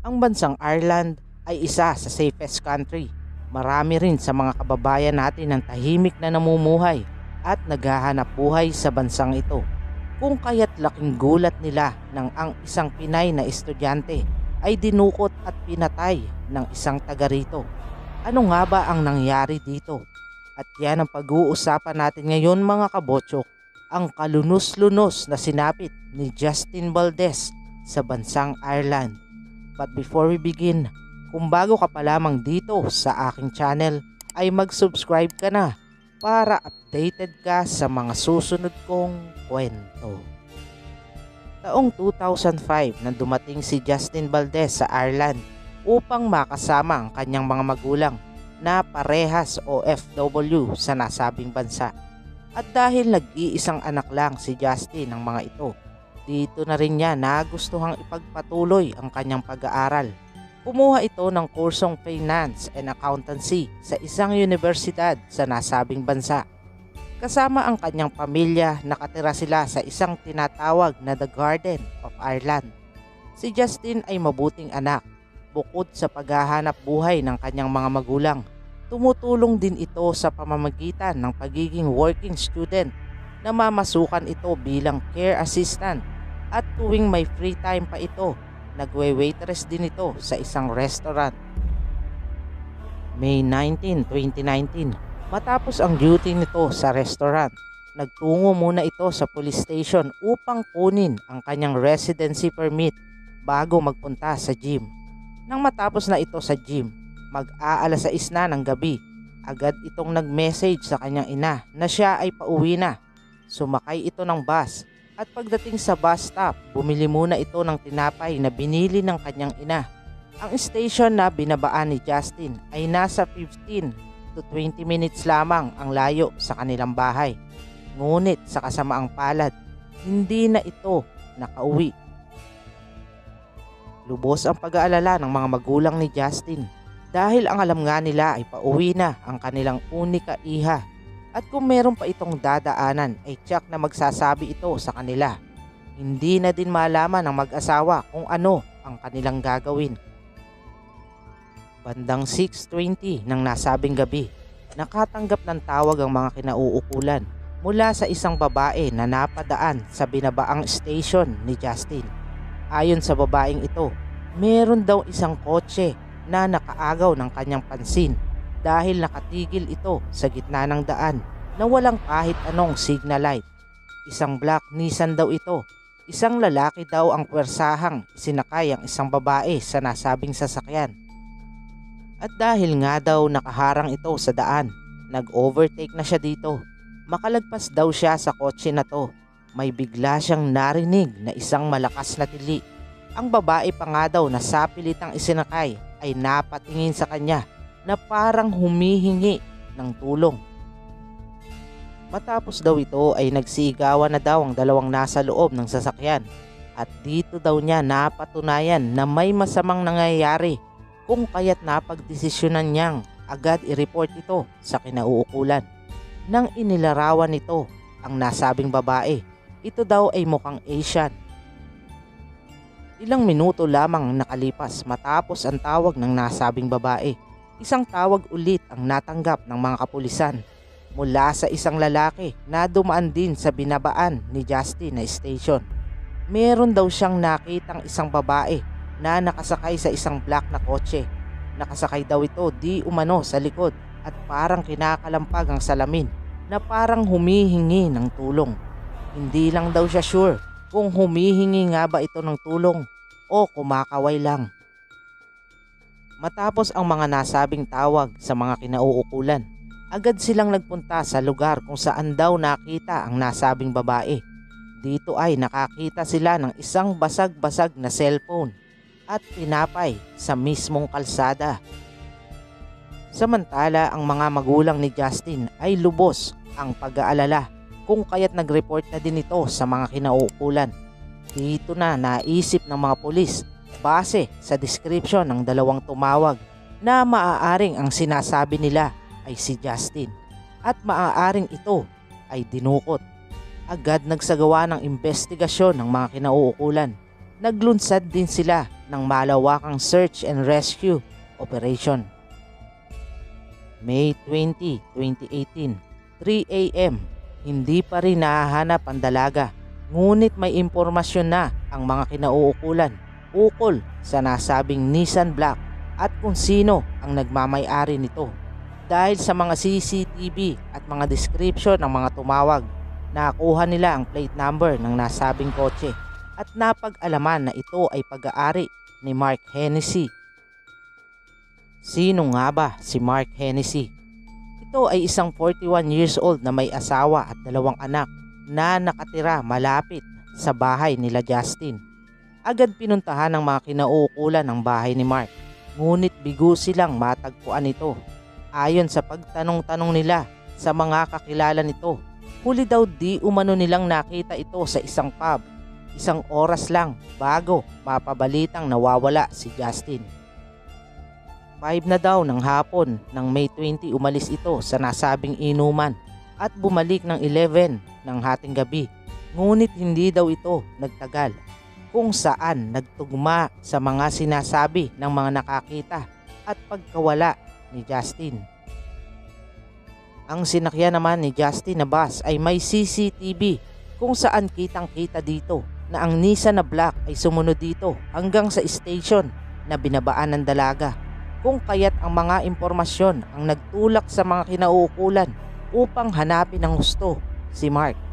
Ang bansang Ireland ay isa sa safest country. Marami rin sa mga kababayan natin ang tahimik na namumuhay at naghahanap buhay sa bansang ito. Kung kaya't laking gulat nila nang ang isang Pinay na estudyante ay dinukot at pinatay ng isang taga rito. Ano nga ba ang nangyari dito? At yan ang pag-uusapan natin ngayon mga kabotsok, ang kalunos-lunos na sinapit ni Justin Valdez sa bansang Ireland. But before we begin, kung bago ka pa lamang dito sa aking channel ay mag-subscribe ka na para updated ka sa mga susunod kong kwento. Taong 2005 nang dumating si Justin Valdez sa Ireland upang makasama ang kanyang mga magulang na parehas OFW sa nasabing bansa. At dahil nag-iisang anak lang si Justin ng mga ito, dito na rin niya nagustuhang ipagpatuloy ang kanyang pag-aaral. Kumuha ito ng kursong Finance and Accountancy sa isang universidad sa nasabing bansa. Kasama ang kanyang pamilya, nakatira sila sa isang tinatawag na The Garden of Ireland. Si Justin ay mabuting anak. Bukod sa paghahanap buhay ng kanyang mga magulang, tumutulong din ito sa pamamagitan ng pagiging working student na mamasukan ito bilang care assistant at tuwing may free time pa ito, nagwe-waitress din ito sa isang restaurant. May 19, 2019, matapos ang duty nito sa restaurant, nagtungo muna ito sa police station upang kunin ang kanyang residency permit bago magpunta sa gym. Nang matapos na ito sa gym, mag-aalas 6 na ng gabi, agad itong nag-message sa kanyang ina na siya ay pauwi na. Sumakay ito ng bus at pagdating sa bus stop, bumili muna ito ng tinapay na binili ng kanyang ina. Ang station na binabaan ni Justin ay nasa 15 to 20 minutes lamang ang layo sa kanilang bahay. Ngunit sa kasamaang palad, hindi na ito nakauwi. Lubos ang pag-aalala ng mga magulang ni Justin dahil ang alam nga nila ay pauwi na ang kanilang unika iha at kung meron pa itong dadaanan ay tiyak na magsasabi ito sa kanila. Hindi na din malaman ng mag-asawa kung ano ang kanilang gagawin. Bandang 6.20 ng nasabing gabi, nakatanggap ng tawag ang mga kinauukulan mula sa isang babae na napadaan sa binabaang station ni Justin. Ayon sa babaeng ito, meron daw isang kotse na nakaagaw ng kanyang pansin dahil nakatigil ito sa gitna ng daan na walang kahit anong signal light. Isang black Nissan daw ito. Isang lalaki daw ang pwersahang sinakay ang isang babae sa nasabing sasakyan. At dahil nga daw nakaharang ito sa daan, nag-overtake na siya dito. Makalagpas daw siya sa kotse na to. May bigla siyang narinig na isang malakas na tili. Ang babae pa nga daw na sapilitang isinakay ay napatingin sa kanya na parang humihingi ng tulong. Matapos daw ito ay nagsigawan na daw ang dalawang nasa loob ng sasakyan at dito daw niya napatunayan na may masamang nangyayari kung kaya't napagdesisyonan niyang agad i-report ito sa kinauukulan. Nang inilarawan nito ang nasabing babae, ito daw ay mukhang Asian. Ilang minuto lamang nakalipas matapos ang tawag ng nasabing babae isang tawag ulit ang natanggap ng mga kapulisan mula sa isang lalaki na dumaan din sa binabaan ni Justin na station. Meron daw siyang nakitang isang babae na nakasakay sa isang black na kotse. Nakasakay daw ito di umano sa likod at parang kinakalampag ang salamin na parang humihingi ng tulong. Hindi lang daw siya sure kung humihingi nga ba ito ng tulong o kumakaway lang. Matapos ang mga nasabing tawag sa mga kinauukulan, agad silang nagpunta sa lugar kung saan daw nakita ang nasabing babae. Dito ay nakakita sila ng isang basag-basag na cellphone at tinapay sa mismong kalsada. Samantala ang mga magulang ni Justin ay lubos ang pag-aalala kung kaya't nag-report na din ito sa mga kinauukulan. Dito na naisip ng mga pulis base sa description ng dalawang tumawag na maaaring ang sinasabi nila ay si Justin at maaaring ito ay dinukot. Agad nagsagawa ng investigasyon ng mga kinauukulan. Naglunsad din sila ng malawakang search and rescue operation. May 20, 2018, 3 a.m. Hindi pa rin nahahanap ang dalaga. Ngunit may impormasyon na ang mga kinauukulan ukol sa nasabing Nissan Black at kung sino ang nagmamay-ari nito. Dahil sa mga CCTV at mga description ng mga tumawag, nakuha nila ang plate number ng nasabing kotse at napag-alaman na ito ay pag-aari ni Mark Hennessy. Sino nga ba si Mark Hennessy? Ito ay isang 41 years old na may asawa at dalawang anak na nakatira malapit sa bahay nila Justin. Agad pinuntahan ng mga kinauukulan ng bahay ni Mark. Ngunit bigo silang matagpuan ito. Ayon sa pagtanong-tanong nila sa mga kakilala nito, huli daw di umano nilang nakita ito sa isang pub. Isang oras lang bago mapabalitang nawawala si Justin. 5 na daw ng hapon ng May 20 umalis ito sa nasabing inuman at bumalik ng 11 ng hating gabi. Ngunit hindi daw ito nagtagal kung saan nagtugma sa mga sinasabi ng mga nakakita at pagkawala ni Justin. Ang sinakyan naman ni Justin na bus ay may CCTV kung saan kitang kita dito na ang Nissan na black ay sumunod dito hanggang sa station na binabaan ng dalaga kung kaya't ang mga impormasyon ang nagtulak sa mga kinauukulan upang hanapin ng gusto si Mark.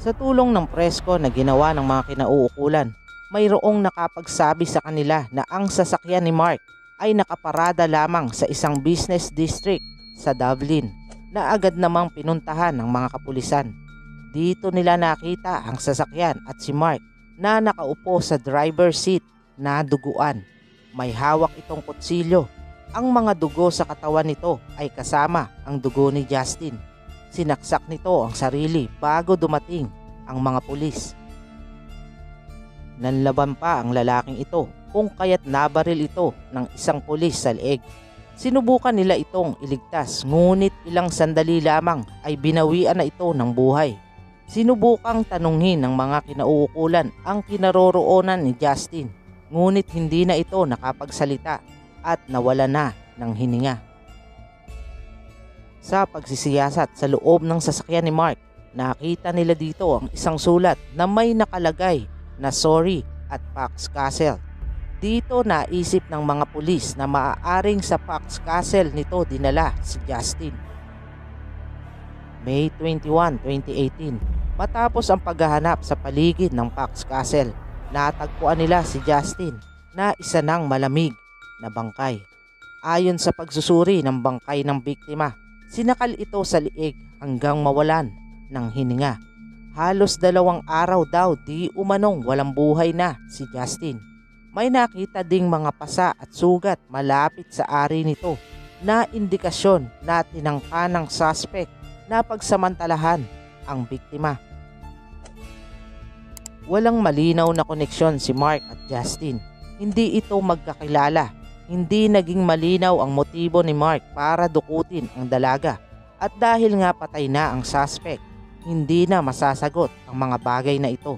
Sa tulong ng presko na ginawa ng mga kinauukulan, mayroong nakapagsabi sa kanila na ang sasakyan ni Mark ay nakaparada lamang sa isang business district sa Dublin na agad namang pinuntahan ng mga kapulisan. Dito nila nakita ang sasakyan at si Mark na nakaupo sa driver seat na duguan. May hawak itong kutsilyo. Ang mga dugo sa katawan nito ay kasama ang dugo ni Justin. Sinaksak nito ang sarili bago dumating ang mga pulis. Nanlaban pa ang lalaking ito kung kaya't nabaril ito ng isang pulis sa leeg. Sinubukan nila itong iligtas ngunit ilang sandali lamang ay binawian na ito ng buhay. Sinubukang tanunghin ng mga kinauukulan ang kinaroroonan ni Justin ngunit hindi na ito nakapagsalita at nawala na ng hininga. Sa pagsisiyasat sa loob ng sasakyan ni Mark, nakita nila dito ang isang sulat na may nakalagay na sorry at Pax Castle. Dito naisip ng mga pulis na maaaring sa Pax Castle nito dinala si Justin. May 21, 2018, matapos ang paghahanap sa paligid ng Pax Castle, natagpuan nila si Justin na isa ng malamig na bangkay. Ayon sa pagsusuri ng bangkay ng biktima, sinakal ito sa liig hanggang mawalan ng hininga. Halos dalawang araw daw di umanong walang buhay na si Justin. May nakita ding mga pasa at sugat malapit sa ari nito na indikasyon na tinangka ng suspect na pagsamantalahan ang biktima. Walang malinaw na koneksyon si Mark at Justin. Hindi ito magkakilala. Hindi naging malinaw ang motibo ni Mark para dukutin ang dalaga. At dahil nga patay na ang suspect, hindi na masasagot ang mga bagay na ito.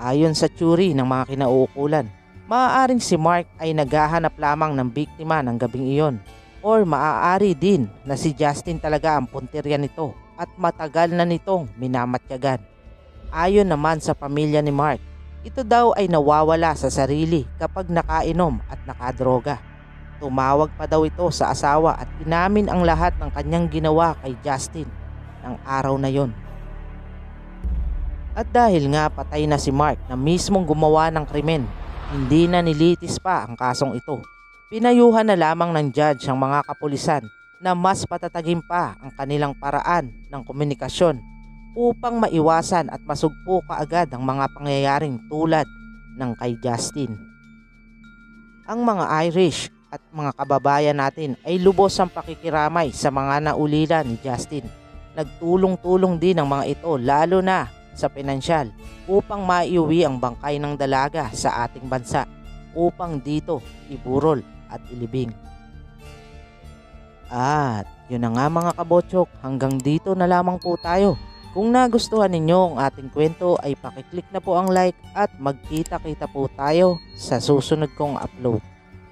Ayon sa tsuri ng mga kinauukulan, maaaring si Mark ay naghahanap lamang ng biktima ng gabing iyon or maaari din na si Justin talaga ang puntirya nito at matagal na nitong minamatyagan. Ayon naman sa pamilya ni Mark, ito daw ay nawawala sa sarili kapag nakainom at nakadroga. Tumawag pa daw ito sa asawa at inamin ang lahat ng kanyang ginawa kay Justin ng araw na yon. At dahil nga patay na si Mark na mismong gumawa ng krimen, hindi na nilitis pa ang kasong ito. Pinayuhan na lamang ng judge ang mga kapulisan na mas patatagin pa ang kanilang paraan ng komunikasyon upang maiwasan at masugpo kaagad ang mga pangyayaring tulad ng kay Justin. Ang mga Irish at mga kababayan natin ay lubos ang pakikiramay sa mga naulila ni Justin. Nagtulong-tulong din ang mga ito lalo na sa pinansyal upang maiuwi ang bangkay ng dalaga sa ating bansa upang dito iburol at ilibing. At yun na nga mga kabotsok, hanggang dito na lamang po tayo. Kung nagustuhan ninyo ang ating kwento ay pakiclick na po ang like at magkita-kita po tayo sa susunod kong upload.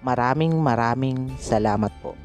Maraming maraming salamat po.